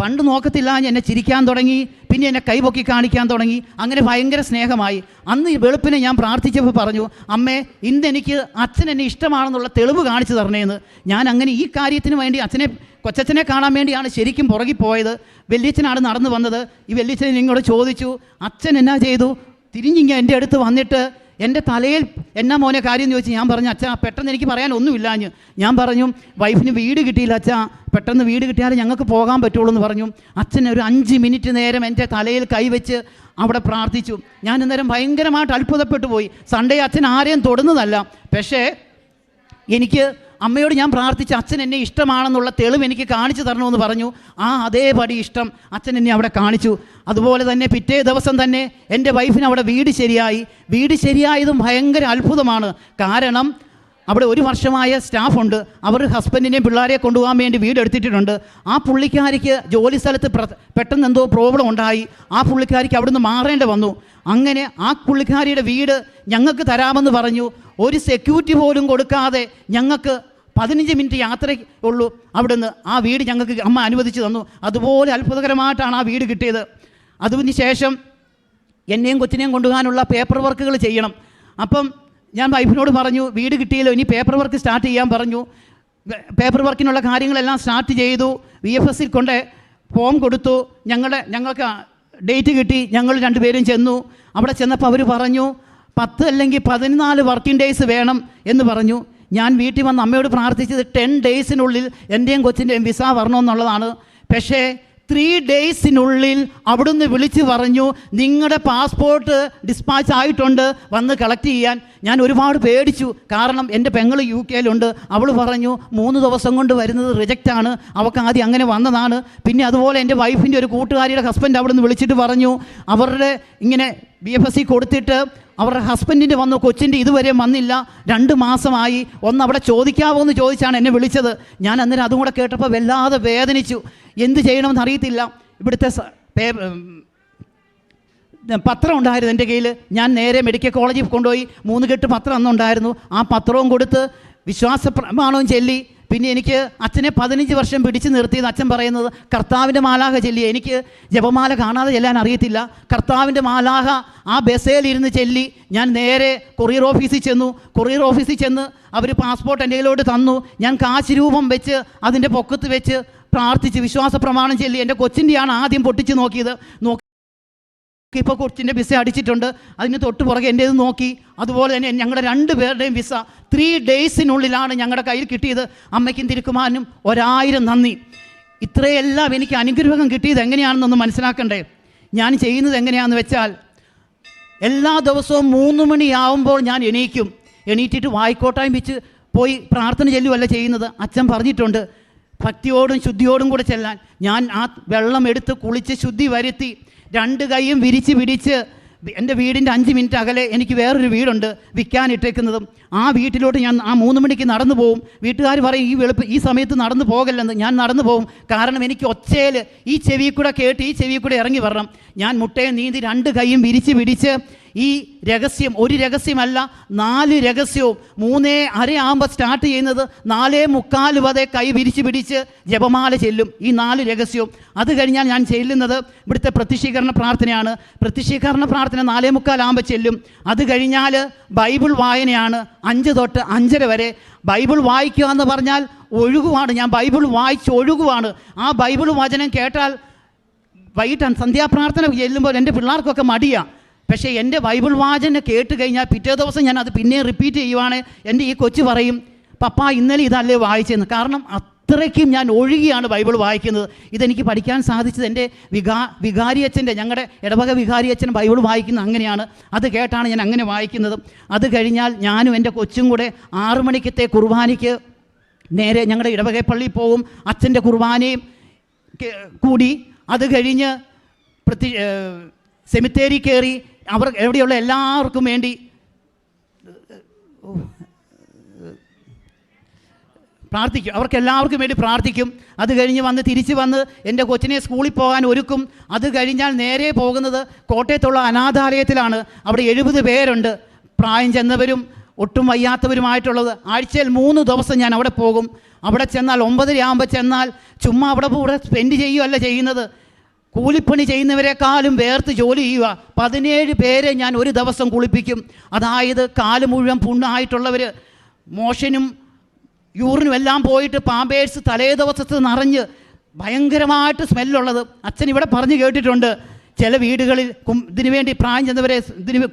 പണ്ട് നോക്കത്തില്ല എന്നെ ചിരിക്കാൻ തുടങ്ങി പിന്നെ എന്നെ കൈപൊക്കി കാണിക്കാൻ തുടങ്ങി അങ്ങനെ ഭയങ്കര സ്നേഹമായി. അന്ന് ഈ വെളുപ്പിനെ ഞാൻ പ്രാർത്ഥിച്ചപ്പോൾ പറഞ്ഞു അമ്മേ ഇന്ന് എനിക്ക് അച്ഛൻ എന്നെ ഇഷ്ടമാണെന്നുള്ള തെളിവ് കാണിച്ചു തരണേന്ന്. ഞാൻ അങ്ങനെ ഈ കാര്യത്തിന് വേണ്ടി അച്ഛനെ കൊച്ചച്ഛനെ കാണാൻ വേണ്ടിയാണ് ശരിക്കും പുറകിൽ പോയത്. വല്യച്ഛനാണ് നടന്നു വന്നത്. ഈ വല്യച്ഛൻ നിങ്ങളോട് ചോദിച്ചു അച്ഛൻ എന്നാ ചെയ്തു? തിരിഞ്ഞിങ്ങ എന്റെ അടുത്ത് വന്നിട്ട് എന്റെ തലയിൽ എന്നാ മോനെ കാര്യം ചോദിച്ചു ഞാൻ പറഞ്ഞു അച്ഛാ പെട്ടെന്ന് എനിക്ക് പറയാൻ ഒന്നുമില്ലാഞ്ഞ് ഞാൻ പറഞ്ഞു വൈഫിന് വീട് കിട്ടിയില്ല അച്ഛാ പെട്ടെന്ന് വീട് കിട്ടിയാലേ ഞങ്ങൾക്ക് പോകാൻ പറ്റുള്ളൂ എന്ന് പറഞ്ഞു. അച്ഛൻ ഒരു അഞ്ച് മിനിറ്റ് നേരം എന്റെ തലയിൽ കൈവച്ച് അവിടെ പ്രാർത്ഥിച്ചു. ഞാൻ അന്നേരം ഭയങ്കരമായിട്ട് അത്ഭുതപ്പെട്ടു പോയി. സൺഡേ അച്ഛൻ ആരെയും തൊടുന്നതല്ല. പക്ഷേ എനിക്ക് അമ്മയോട് ഞാൻ പ്രാർത്ഥിച്ച അച്ഛൻ എന്നെ ഇഷ്ടമാണെന്നുള്ള തെളിവ് എനിക്ക് കാണിച്ചു തരണമെന്ന് പറഞ്ഞു. ആ അതേപടി ഇഷ്ടം. അച്ഛൻ എന്നെ അവിടെ കാണിച്ചു. അതുപോലെ തന്നെ പിറ്റേ ദിവസം തന്നെ എന്റെ വൈഫിന് അവിടെ വീട് ശരിയായി. വീട് ശരിയായതും ഭയങ്കര അത്ഭുതമാണ്. കാരണം അവിടെ ഒരു വർഷമായ സ്റ്റാഫുണ്ട് അവർ ഹസ്ബൻഡിനെയും പിള്ളേരെ കൊണ്ടുപോകാൻ വേണ്ടി വീട് എടുത്തിട്ടുണ്ട് ആ പുള്ളിക്കാരിക്ക് ജോലി സ്ഥലത്ത് പെട്ടെന്ന് എന്തോ പ്രോബ്ലം ഉണ്ടായി. ആ പുള്ളിക്കാരിക്ക് അവിടുന്ന് മാറേണ്ടി വന്നു. അങ്ങനെ ആ പുള്ളിക്കാരിയുടെ വീട് ഞങ്ങൾക്ക് തരാമെന്ന് പറഞ്ഞു. ഒരു സെക്യൂരിറ്റി പോലും കൊടുക്കാതെ ഞങ്ങൾക്ക് പതിനഞ്ച് മിനിറ്റ് യാത്രയ്ക്ക് ഉള്ളൂ. അവിടുന്ന് ആ വീട് ഞങ്ങൾക്ക് അമ്മ അനുവദിച്ചു തന്നു. അതുപോലെ അത്ഭുതകരമായിട്ടാണ് ആ വീട് കിട്ടിയത്. അതിന് ശേഷം എന്നെയും കൊച്ചിനെയും കൊണ്ടുപോകാനുള്ള പേപ്പർ വർക്കുകൾ ചെയ്യണം. അപ്പം ഞാൻ വൈഫിനോട് പറഞ്ഞു വീട് കിട്ടിയല്ലോ ഇനി പേപ്പർ വർക്ക് സ്റ്റാർട്ട് ചെയ്യാൻ പറഞ്ഞു. പേപ്പർ വർക്കിനുള്ള കാര്യങ്ങളെല്ലാം സ്റ്റാർട്ട് ചെയ്തു. വി എഫ് എസിൽ കൊണ്ട് ഫോം കൊടുത്തു. ഞങ്ങളുടെ ഞങ്ങൾക്ക് ഡേറ്റ് കിട്ടി. ഞങ്ങൾ രണ്ടുപേരും ചെന്നു. അവിടെ ചെന്നപ്പോൾ അവർ പറഞ്ഞു പത്ത് അല്ലെങ്കിൽ പതിനാല് വർക്കിംഗ് ഡേയ്സ് വേണം എന്ന് പറഞ്ഞു. ഞാൻ വീട്ടിൽ വന്ന് അമ്മയോട് പ്രാർത്ഥിച്ചത് ടെൻ ഡേയ്സിനുള്ളിൽ എന്റെയും കൊച്ചിന്റെയും വിസ വരണമെന്നുള്ളതാണ്. പക്ഷേ ത്രീ ഡേയ്സിനുള്ളിൽ അവിടുന്ന് വിളിച്ച് പറഞ്ഞു നിങ്ങളുടെ പാസ്പോർട്ട് ഡിസ്പാച്ച് ആയിട്ടുണ്ട് വന്ന് കളക്ട് ചെയ്യാൻ. ഞാൻ ഒരുപാട് പേടിച്ചു. കാരണം എന്റെ പെങ്ങൾ യു കെയിലുണ്ട്. അവൾ പറഞ്ഞു മൂന്ന് ദിവസം കൊണ്ട് വരുന്നത് റിജക്റ്റാണ് അവൾക്ക് ആദ്യം അങ്ങനെ വന്നതാണ്. പിന്നെ അതുപോലെ എന്റെ വൈഫിന്റെ ഒരു കൂട്ടുകാരിയുടെ ഹസ്ബൻഡ് അവിടുന്ന് വിളിച്ചിട്ട് പറഞ്ഞു അവരുടെ ഇങ്ങനെ ബി എഫ് എസ് സി കൊടുത്തിട്ട് അവരുടെ ഹസ്ബൻഡിന്റെ വന്നു കൊച്ചിന്റെ ഇതുവരെ വന്നില്ല. രണ്ട് മാസമായി ഒന്ന് അവിടെ ചോദിക്കാവോ എന്ന് ചോദിച്ചാണ് എന്നെ വിളിച്ചത്. ഞാൻ അന്നേരം അതും കൂടെ കേട്ടപ്പോൾ വല്ലാതെ വേദനിച്ചു. എന്ത് ചെയ്യണമെന്ന് അറിയത്തില്ല. ഇവിടുത്തെ പത്രം ഉണ്ടായിരുന്നു എന്റെ കയ്യിൽ ഞാൻ നേരെ മെഡിക്കൽ കോളേജിൽ കൊണ്ടുപോയി. മൂന്ന് കെട്ട് പത്രം അന്നുണ്ടായിരുന്നു. ആ പത്രവും കൊടുത്ത് വിശ്വാസ പ്രമാണവും ചെല്ലി. പിന്നെ എനിക്ക് അച്ഛനെ പതിനഞ്ച് വർഷം പിടിച്ചു നിർത്തിയെന്ന് അച്ഛൻ പറയുന്നത് കർത്താവിന്റെ മാലാഹ ചെല്ലി എനിക്ക് ജപമാല കാണാതെ ചെല്ലാൻ അറിയത്തില്ല. കർത്താവിന്റെ മാലാഹ ആ ബസ്സേലിരുന്ന് ചെല്ലി ഞാൻ നേരെ കൊറിയർ ഓഫീസിൽ ചെന്നു. കൊറിയർ ഓഫീസിൽ ചെന്ന് അവർ പാസ്പോർട്ട് എന്റെ കയ്യിലോട്ട് തന്നു. ഞാൻ കാശ് രൂപം വെച്ച് അതിന്റെ പൊക്കത്ത് വെച്ച് പ്രാർത്ഥിച്ച് വിശ്വാസ പ്രമാണം ചെല്ലി. എന്റെ കൊച്ചിന്റെയാണ് ആദ്യം പൊട്ടിച്ച് നോക്കിയത്. നോക്കി ഇപ്പോൾ കൊച്ചിന്റെ വിസ അടിച്ചിട്ടുണ്ട്. അതിന് തൊട്ട് പുറകെ എന്റെ നോക്കി. അതുപോലെ തന്നെ ഞങ്ങളുടെ രണ്ട് പേരുടെയും വിസ ത്രീ ഡേയ്സിനുള്ളിലാണ് ഞങ്ങളുടെ കയ്യിൽ കിട്ടിയത്. അമ്മയ്ക്കും തിരുക്കുമാനും ഒരായിരം നന്ദി. ഇത്രയെല്ലാം എനിക്ക് അനുഗ്രഹം കിട്ടിയത് എങ്ങനെയാണെന്നൊന്ന് മനസ്സിലാക്കണ്ടേ? ഞാൻ ചെയ്യുന്നത് എങ്ങനെയാണെന്ന് വെച്ചാൽ എല്ലാ ദിവസവും മൂന്ന് മണിയാവുമ്പോൾ ഞാൻ എണീക്കും. എണീറ്റിട്ട് വായിക്കോട്ടായും വെച്ച് പോയി പ്രാർത്ഥന ചെല്ലുമല്ല ചെയ്യുന്നത്. അച്ഛൻ പറഞ്ഞിട്ടുണ്ട് ഭക്തിയോടും ശുദ്ധിയോടും കൂടെ ചെല്ലാൻ. ഞാൻ ആ വെള്ളം എടുത്ത് കുളിച്ച് ശുദ്ധി വരുത്തി. രണ്ട് കൈയും വിരിച്ച് പിടിച്ച് എന്റെ വീടിന്റെ അഞ്ച് മിനിറ്റ് അകലെ എനിക്ക് വേറൊരു വീടുണ്ട് വിൽക്കാനിട്ടേക്കുന്നതും ആ വീട്ടിലോട്ട് ഞാൻ ആ മൂന്ന് മണിക്ക് നടന്നു പോകും വീട്ടുകാർ പറയും ഈ വെളുപ്പ് ഈ സമയത്ത് നടന്നു പോകല്ലെന്ന്. ഞാൻ നടന്നു പോകും കാരണം എനിക്ക് ഒച്ചയിൽ ഈ ചെവി കൂടെ കേട്ട് ഈ ചെവി കൂടെ ഇറങ്ങി വരണം. ഞാൻ മുട്ടയെ നീന്തി രണ്ട് കൈയും വിരിച്ച് പിടിച്ച് ഈ രഹസ്യം ഒരു രഹസ്യമല്ല നാല് രഹസ്യവും. മൂന്നേ അരയാകുമ്പോൾ സ്റ്റാർട്ട് ചെയ്യുന്നത് നാലേ മുക്കാൽ വരെ കൈ വിരിച്ച് പിടിച്ച് ജപമാല ചെല്ലും ഈ നാല് രഹസ്യവും. അത് കഴിഞ്ഞാൽ ഞാൻ ചെല്ലുന്നത് ഇവിടുത്തെ പ്രത്യക്ഷീകരണ പ്രാർത്ഥനയാണ്. പ്രത്യക്ഷീകരണ പ്രാർത്ഥന നാലേ മുക്കാലാകുമ്പോൾ ചെല്ലും. അത് കഴിഞ്ഞാൽ ബൈബിൾ വായനയാണ്. അഞ്ച് തൊട്ട് അഞ്ചര വരെ. ബൈബിൾ വായിക്കുക എന്ന് പറഞ്ഞാൽ ഒഴുകുവാണ്. ഞാൻ ബൈബിൾ വായിച്ച് ഒഴുകുവാണ്. ആ ബൈബിൾ വചനം കേട്ടാൽ വൈകിട്ട് സന്ധ്യാപ്രാർത്ഥന ചെല്ലുമ്പോൾ എന്റെ പിള്ളേർക്കൊക്കെ മടിയാണ് പക്ഷേ എന്റെ ബൈബിൾ വാചന കേട്ട് കഴിഞ്ഞാൽ പിറ്റേ ദിവസം ഞാൻ അത് പിന്നെ റിപ്പീറ്റ് ചെയ്യുവാണ്. എന്റെ ഈ കൊച്ചു പറയും പപ്പ ഇന്നലെ ഇതല്ലേ വായിച്ചെന്ന് കാരണം അത്രയ്ക്കും ഞാൻ ഒഴുകിയാണ് ബൈബിൾ വായിക്കുന്നത്. ഇതെനിക്ക് പഠിക്കാൻ സാധിച്ചത് എന്റെ വികാ വികാരിയച്ഛന്റെ ഞങ്ങളുടെ ഇടവക വികാരിയച്ഛൻ ബൈബിൾ വായിക്കുന്നത് അങ്ങനെയാണ്. അത് കേട്ടാണ് ഞാൻ അങ്ങനെ വായിക്കുന്നത്. അത് കഴിഞ്ഞാൽ ഞാനും എന്റെ കൊച്ചും കൂടെ ആറു മണിക്കത്തെ കുർബാനയ്ക്ക് നേരെ ഞങ്ങളുടെ ഇടവക പള്ളിയിൽ പോകും അച്ഛന്റെ കുർബാനയും കൂടി. അത് കഴിഞ്ഞ് പ്രതി സെമിത്തേരി കയറി അവർ എവിടെയുള്ള എല്ലാവർക്കും വേണ്ടി പ്രാർത്ഥിക്കും. അവർക്ക് എല്ലാവർക്കും വേണ്ടി പ്രാർത്ഥിക്കും. അത് കഴിഞ്ഞ് വന്ന് തിരിച്ച് വന്ന് എന്റെ കൊച്ചിനെ സ്കൂളിൽ പോകാൻ ഒരുക്കും. അത് കഴിഞ്ഞാൽ നേരെ പോകുന്നത് കോട്ടയത്തുള്ള അനാഥാലയത്തിലാണ്. അവിടെ എഴുപത് പേരുണ്ട്. പ്രായം ചെന്നവരും ഒട്ടും വയ്യാത്തവരുമായിട്ടുള്ളത്. ആഴ്ചയിൽ മൂന്ന് ദിവസം ഞാൻ അവിടെ പോകും. അവിടെ ചെന്നാൽ ഒമ്പതരയാകുമ്പോൾ ചെന്നാൽ ചുമ്മാ അവിടെ കൂടെ സ്പെൻഡ് ചെയ്യുകയല്ല ചെയ്യുന്നത്. കൂലിപ്പണി ചെയ്യുന്നവരെക്കാളും വേർത്ത് ജോലി ചെയ്യുക. പതിനേഴ് പേരെ ഞാൻ ഒരു ദിവസം കുളിപ്പിക്കും. അതായത് കാൽ മുഴുവൻ പുണ്ണായിട്ടുള്ളവർ മോഷനും യൂറിനും എല്ലാം പോയിട്ട് പാമ്പേഴ്സ് തലേ ദിവസത്ത് നിറഞ്ഞ് ഭയങ്കരമായിട്ട് സ്മെല്ലുള്ളത്. അച്ഛൻ ഇവിടെ പറഞ്ഞു കേട്ടിട്ടുണ്ട്. ചില വീടുകളിൽ ഇതിനു വേണ്ടി പ്രായം ചെന്നവരെ ഇതിന്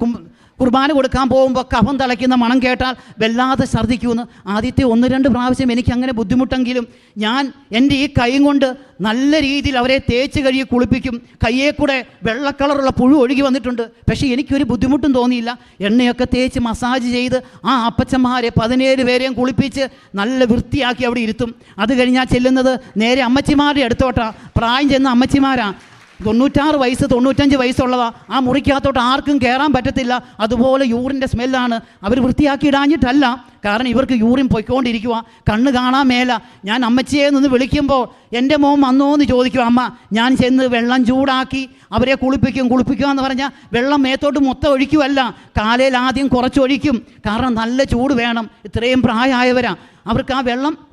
കുർബാന കൊടുക്കാൻ പോകുമ്പോൾ കഫം തളയ്ക്കുന്ന മണം കേട്ടാൽ വല്ലാതെ ഛർദ്ദിക്കുമെന്ന്. ആദ്യത്തെ ഒന്ന് രണ്ട് പ്രാവശ്യം എനിക്ക് അങ്ങനെ ബുദ്ധിമുട്ടെങ്കിലും ഞാൻ എന്റെ ഈ കൈ കൊണ്ട് നല്ല രീതിയിൽ അവരെ തേച്ച് കഴുകി കുളിപ്പിക്കും. കയ്യെ കൂടെ പുഴു ഒഴുകി വന്നിട്ടുണ്ട്. പക്ഷേ എനിക്കൊരു ബുദ്ധിമുട്ടും തോന്നിയില്ല. എണ്ണയൊക്കെ തേച്ച് മസാജ് ചെയ്ത് ആ അപ്പച്ചന്മാരെ പതിനേഴ് പേരെയും കുളിപ്പിച്ച് നല്ല വൃത്തിയാക്കി അവിടെ ഇരുത്തും. അത് കഴിഞ്ഞാൽ ചെല്ലുന്നത് നേരെ അമ്മച്ചിമാരുടെ അടുത്തോട്ടാണ് പ്രായം ചെന്ന അമ്മച്ചിമാരാ. തൊണ്ണൂറ്റാറ് വയസ്സ് തൊണ്ണൂറ്റഞ്ച് വയസ്സുള്ളതാ ആ മുറിക്കകത്തോട്ട് ആർക്കും കയറാൻ പറ്റത്തില്ല. അതുപോലെ യൂറിന്റെ സ്മെല്ലാണ്. അവർ വൃത്തിയാക്കി ഇടാഞ്ഞിട്ടല്ല കാരണം ഇവർക്ക് യൂറിൻ പൊയ്ക്കൊണ്ടിരിക്കുക കണ്ണ് കാണാൻ മേല. ഞാൻ അമ്മച്ചിയെ നിന്ന് വിളിക്കുമ്പോൾ എന്റെ മോൻ വന്നോ എന്ന് ചോദിക്കും അമ്മ ഞാൻ ചെന്ന് വെള്ളം ചൂടാക്കി അവരെ കുളിപ്പിക്കും കുളിപ്പിക്കുക എന്ന് പറഞ്ഞാൽ വെള്ളം മേത്തോട്ട് മൊത്തം ഒഴിക്കുമല്ല കാലയിൽ ആദ്യം കുറച്ചൊഴിക്കും. കാരണം നല്ല ചൂട് വേണം. ഇത്രയും പ്രായമായവരാ. അവർക്ക് ആ വെള്ളം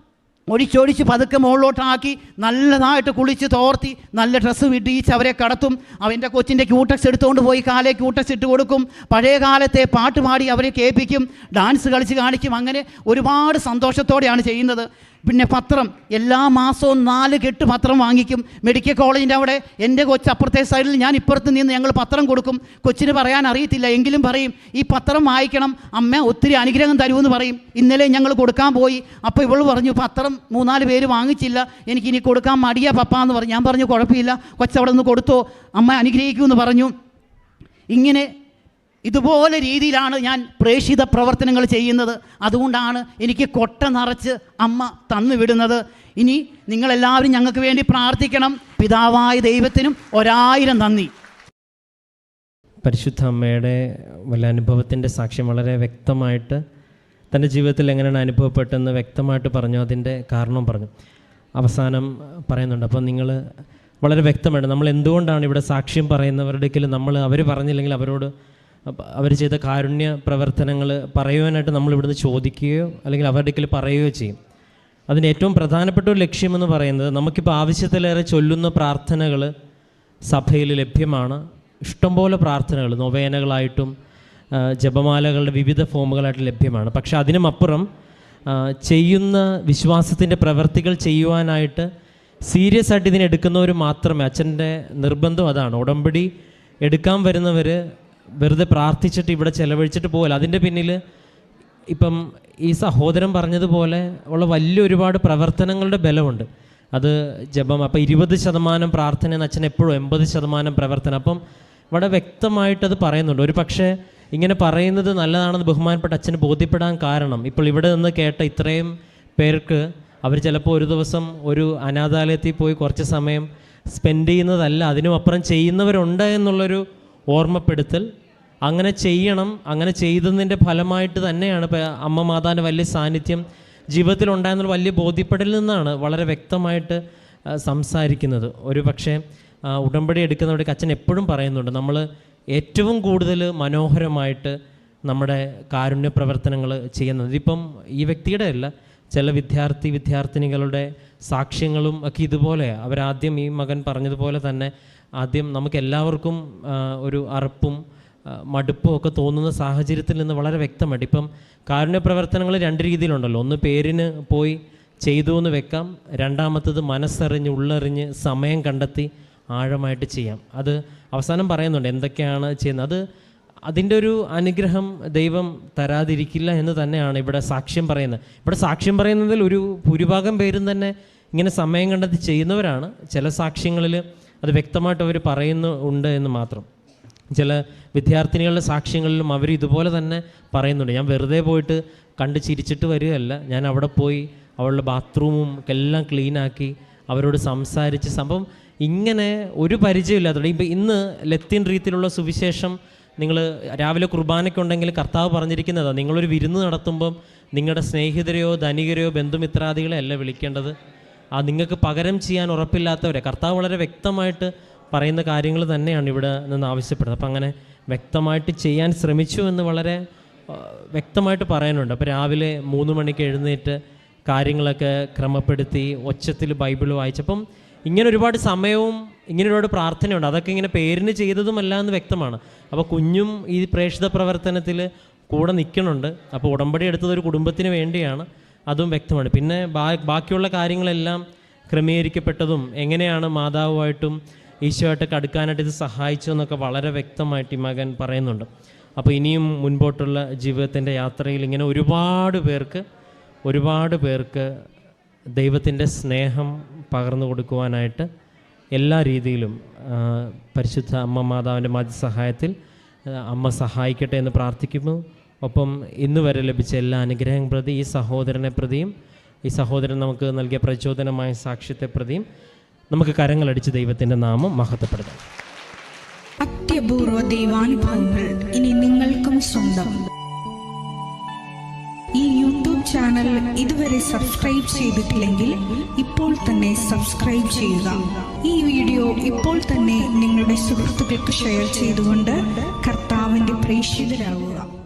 ഒഴിച്ചൊഴിച്ച് പതുക്കെ മുകളിലോട്ടാക്കി നല്ലതായിട്ട് കുളിച്ച് തോർത്തി നല്ല ഡ്രസ്സ് വിടിയിച്ച് അവരെ കടത്തും. അവന്റെ കൊച്ചിന്റെ ക്യൂട്ടക്സ് എടുത്തുകൊണ്ട് പോയി കാലേ ക്യൂട്ടക്സ് ഇട്ട് കൊടുക്കും. പഴയ കാലത്തെ പാട്ട് പാടി അവരെ കേൾപ്പിക്കും ഡാൻസ് കളിച്ച് കാണിക്കും. അങ്ങനെ ഒരുപാട് സന്തോഷത്തോടെയാണ് ചെയ്യുന്നത്. പിന്നെ പത്രം. എല്ലാ മാസവും നാല് കെട്ട് പത്രം വാങ്ങിക്കും. മെഡിക്കൽ കോളേജിന്റെ അവിടെ എന്റെ കൊച്ച് അപ്പുറത്തെ സൈഡിൽ ഞാൻ ഇപ്പുറത്ത് നിന്ന് ഞങ്ങൾ പത്രം കൊടുക്കും. കൊച്ചിന് പറയാൻ അറിയത്തില്ല. എങ്കിലും പറയും ഈ പത്രം വായിക്കണം. അമ്മ ഒത്തിരി അനുഗ്രഹം തരുമെന്ന് പറയും. ഇന്നലെ ഞങ്ങൾ കൊടുക്കാൻ പോയി. അപ്പോൾ ഇവൾ പറഞ്ഞു പത്രം മൂന്നാൽ പേര് വാങ്ങിച്ചില്ല. എനിക്ക് ഇനി കൊടുക്കാൻ മടിയാ പപ്പ എന്ന് പറഞ്ഞു ഞാൻ പറഞ്ഞു കുഴപ്പമില്ല. കൊച്ചവിടെ നിന്ന് കൊടുത്തോ. അമ്മ അനുഗ്രഹിക്കുമെന്ന് പറഞ്ഞു. ഇങ്ങനെ ഇതുപോലെ രീതിയിലാണ് ഞാൻ പ്രേക്ഷിത പ്രവർത്തനങ്ങൾ ചെയ്യുന്നത്. അതുകൊണ്ടാണ് എനിക്ക് കൊട്ട നിറച്ച് അമ്മ തന്നു വിടുന്നത്. ഇനി നിങ്ങളെല്ലാവരും ഞങ്ങൾക്ക് വേണ്ടി പ്രാർത്ഥിക്കണം. പിതാവായ ദൈവത്തിനും ഒരായിരം നന്ദി. പരിശുദ്ധ അമ്മയുടെ വല്ല അനുഭവത്തിന്റെ സാക്ഷ്യം വളരെ വ്യക്തമായിട്ട് തന്റെ ജീവിതത്തിൽ എങ്ങനെയാണ് അനുഭവപ്പെട്ടെന്ന് വ്യക്തമായിട്ട് പറഞ്ഞു. അതിന്റെ കാരണം പറഞ്ഞു. അവസാനം പറയുന്നുണ്ട്. അപ്പോൾ നിങ്ങൾ വളരെ വ്യക്തമായിട്ട് നമ്മൾ എന്തുകൊണ്ടാണ് ഇവിടെ സാക്ഷ്യം പറയുന്നവരുടെ നമ്മൾ അവർ പറഞ്ഞില്ലെങ്കിൽ അവരോട് അവർ ചെയ്ത കാരുണ്യ പ്രവർത്തനങ്ങൾ പറയുവാനായിട്ട് നമ്മൾ ഇവിടുന്ന് ചോദിക്കുകയോ അല്ലെങ്കിൽ അവരുടെ അടുക്കൽ പറയുകയോ ചെയ്യും. അതിന് ഏറ്റവും പ്രധാനപ്പെട്ട ഒരു ലക്ഷ്യമെന്ന് പറയുന്നത് നമുക്കിപ്പോൾ ആവശ്യത്തിലേറെ ചൊല്ലുന്ന പ്രാർത്ഥനകൾ സഭയിൽ ലഭ്യമാണ്. ഇഷ്ടംപോലെ പ്രാർത്ഥനകൾ നൊവേനകളായിട്ടും ജപമാലകളുടെ വിവിധ ഫോമുകളായിട്ട് ലഭ്യമാണ്. പക്ഷെ അതിനുമപ്പുറം ചെയ്യുന്ന വിശ്വാസത്തിന്റെ പ്രവർത്തികൾ ചെയ്യുവാനായിട്ട് സീരിയസ് ആയിട്ട് ഇതിനെടുക്കുന്നവർ മാത്രമേ. അച്ഛന്റെ നിർബന്ധം അതാണ്. ഉടമ്പടി എടുക്കാൻ വരുന്നവർ വെറുതെ പ്രാർത്ഥിച്ചിട്ട് ഇവിടെ ചെലവഴിച്ചിട്ട് പോകല അതിന്റെ പിന്നിൽ ഇപ്പം ഈ സഹോദരൻ പറഞ്ഞതുപോലെ ഉള്ള വലിയ ഒരുപാട് പ്രവർത്തനങ്ങളുടെ ബലമുണ്ട്. അത് ജപം. അപ്പോൾ ഇരുപത് ശതമാനം പ്രാർത്ഥന അച്ഛൻ എപ്പോഴും എൺപത് ശതമാനം പ്രവർത്തനം. അപ്പം ഇവിടെ വ്യക്തമായിട്ടത് പറയുന്നുണ്ട്. ഒരു പക്ഷേ ഇങ്ങനെ പറയുന്നത് നല്ലതാണെന്ന് ബഹുമാനപ്പെട്ട അച്ഛന് ബോധ്യപ്പെടാൻ കാരണം ഇപ്പോൾ ഇവിടെ നിന്ന് കേട്ട ഇത്രയും പേർക്ക് അവർ ചിലപ്പോൾ ഒരു ദിവസം ഒരു അനാഥാലയത്തിൽ പോയി കുറച്ച് സമയം സ്പെൻഡ് ചെയ്യുന്നതല്ല അതിനും അപ്പുറം ചെയ്യുന്നവരുണ്ട് എന്നുള്ളൊരു ഓർമ്മപ്പെടുത്തൽ. അങ്ങനെ ചെയ്യണം അങ്ങനെ ചെയ്തതിന്റെ ഫലമായിട്ട് തന്നെയാണ് അമ്മ മാതാവിന്റെ വലിയ സാന്നിധ്യം ജീവിതത്തിൽ ഉണ്ടായെന്നുള്ള വലിയ ബോധ്യപ്പെടലിൽ നിന്നാണ് വളരെ വ്യക്തമായിട്ട് സംസാരിക്കുന്നത്. ഒരു പക്ഷേ ഉടമ്പടി എടുക്കുന്നവരുടെ അച്ഛൻ എപ്പോഴും പറയുന്നുണ്ട് നമ്മൾ ഏറ്റവും കൂടുതൽ മനോഹരമായിട്ട് നമ്മുടെ കാരുണ്യ പ്രവർത്തനങ്ങൾ ചെയ്യുന്നത്. ഇപ്പം ഈ വ്യക്തിയുടെ അല്ല ചില വിദ്യാർത്ഥി വിദ്യാർത്ഥിനികളുടെ സാക്ഷ്യങ്ങളും ഒക്കെ ഇതുപോലെ അവരാദ്യം ഈ മകൻ പറഞ്ഞതുപോലെ തന്നെ ആദ്യം നമുക്ക് എല്ലാവർക്കും ഒരു അറപ്പും മടുപ്പും ഒക്കെ തോന്നുന്ന സാഹചര്യത്തിൽ നിന്ന് വളരെ വ്യക്തമായിട്ട് ഇപ്പം കാരുണ്യ പ്രവർത്തനങ്ങൾ രണ്ട് രീതിയിലുണ്ടല്ലോ. ഒന്ന് പേരിന് പോയി ചെയ്തു എന്ന് വെക്കാം. രണ്ടാമത്തത് മനസ്സറിഞ്ഞ് ഉള്ളറിഞ്ഞ് സമയം കണ്ടെത്തി ആഴമായിട്ട് ചെയ്യാം. അത് അവസാനം പറയുന്നുണ്ട് എന്തൊക്കെയാണ് ചെയ്യുന്നത്. അത് അതിന്റെ ഒരു അനുഗ്രഹം ദൈവം തരാതിരിക്കില്ല എന്ന് തന്നെയാണ് ഇവിടെ സാക്ഷ്യം പറയുന്നത്. ഇവിടെ സാക്ഷ്യം പറയുന്നതിൽ ഒരു ഭൂരിഭാഗം പേരും തന്നെ ഇങ്ങനെ സമയം കണ്ടെത്തി ചെയ്യുന്നവരാണ്. ചില സാക്ഷ്യങ്ങളിൽ അത് വ്യക്തമായിട്ട് അവർ പറയുന്നു ഉണ്ട് എന്ന് മാത്രം. ചില വിദ്യാർത്ഥിനികളുടെ സാക്ഷ്യങ്ങളിലും അവർ ഇതുപോലെ തന്നെ പറയുന്നുണ്ട്. ഞാൻ വെറുതെ പോയിട്ട് കണ്ട് ചിരിച്ചിട്ട് വരികയല്ല. ഞാൻ അവിടെ പോയി അവളുടെ ബാത്റൂമും എല്ലാം ക്ലീനാക്കി അവരോട് സംസാരിച്ച് സംഭവം ഇങ്ങനെ ഒരു പരിചയമില്ലാത്തതുകൊണ്ട് ഇപ്പം ഇന്ന് ലത്തീൻ രീതിയിലുള്ള സുവിശേഷം നിങ്ങൾ രാവിലെ കുർബാനയ്ക്കുണ്ടെങ്കിൽ കർത്താവ് പറഞ്ഞിരിക്കുന്നതാണ് നിങ്ങളൊരു വിരുന്ന് നടത്തുമ്പം നിങ്ങളുടെ സ്നേഹിതരെയോ ധനികരെയോ ബന്ധുമിത്രാദികളെ അല്ല വിളിക്കേണ്ടത്. ആ നിങ്ങൾക്ക് പകരം ചെയ്യാൻ ഉറപ്പില്ലാത്തവരെ. കർത്താവ് വളരെ വ്യക്തമായിട്ട് പറയുന്ന കാര്യങ്ങൾ തന്നെയാണ് ഇവിടെ നിന്ന് ആവശ്യപ്പെടുന്നത്. അപ്പം അങ്ങനെ വ്യക്തമായിട്ട് ചെയ്യാൻ ശ്രമിച്ചു എന്ന് വളരെ വ്യക്തമായിട്ട് പറയാനുണ്ട്. അപ്പോൾ രാവിലെ മൂന്ന് മണിക്ക് എഴുന്നേറ്റ് കാര്യങ്ങളൊക്കെ ക്രമപ്പെടുത്തി ഒച്ചത്തിൽ ബൈബിൾ വായിച്ചപ്പം ഇങ്ങനെ ഒരുപാട് സമയവും ഇങ്ങനെ ഒരുപാട് പ്രാർത്ഥനയുണ്ട്. അതൊക്കെ ഇങ്ങനെ പേരിന് ചെയ്തതുമല്ല എന്ന് വ്യക്തമാണ്. അപ്പോൾ കുഞ്ഞും ഈ പ്രേക്ഷിത പ്രവർത്തനത്തിൽ കൂടെ നിൽക്കണുണ്ട് അപ്പോൾ ഉടമ്പടി എടുത്തത് ഒരു കുടുംബത്തിന് വേണ്ടിയാണ്. അതും വ്യക്തമാണ്. പിന്നെ ബാക്കിയുള്ള കാര്യങ്ങളെല്ലാം ക്രമീകരിക്കപ്പെട്ടതും എങ്ങനെയാണ് മാതാവുമായിട്ടും ഈശോയായിട്ടൊക്കെ അടുക്കാനായിട്ട് ഇത് സഹായിച്ചു എന്നൊക്കെ വളരെ വ്യക്തമായിട്ട് ഈ മകൻ പറയുന്നുണ്ട്. അപ്പോൾ ഇനിയും മുൻപോട്ടുള്ള ജീവിതത്തിന്റെ യാത്രയിൽ ഇങ്ങനെ ഒരുപാട് പേർക്ക് ഒരുപാട് പേർക്ക് ദൈവത്തിന്റെ സ്നേഹം പകർന്നു കൊടുക്കുവാനായിട്ട് എല്ലാ രീതിയിലും പരിശുദ്ധ അമ്മ മാതാവിന്റെ മതി സഹായത്തിൽ അമ്മ സഹായിക്കട്ടെ എന്ന് പ്രാർത്ഥിക്കുന്നു. ഒപ്പം ഇന്ന് വരെ ലഭിച്ച എല്ലാ അനുഗ്രഹം പ്രതി ഈ സഹോദരനെ പ്രതിയും ഈ സഹോദരൻ നമുക്ക് നൽകിയ പ്രചോദനമായ സാക്ഷ്യത്തെ പ്രതിയും നമുക്ക് കരങ്ങളടിച്ച് ദൈവത്തിന്റെ നാമം മഹത്വപ്പെടുത്താം. അത്യപൂർവ ദൈവാനുഭവങ്ങൾ ഇനി നിങ്ങൾക്കും സ്വന്തം. ഈ യൂട്യൂബ് ചാനൽ ഇതുവരെ സബ്സ്ക്രൈബ് ചെയ്തിട്ടില്ലെങ്കിൽ ഇപ്പോൾ തന്നെ സബ്സ്ക്രൈബ് ചെയ്യുക. ഈ വീഡിയോ ഇപ്പോൾ തന്നെ നിങ്ങളുടെ സുഹൃത്തുക്കൾക്ക് ഷെയർ ചെയ്തുകൊണ്ട് കർത്താവിന്റെ പ്രേക്ഷിതരാകുക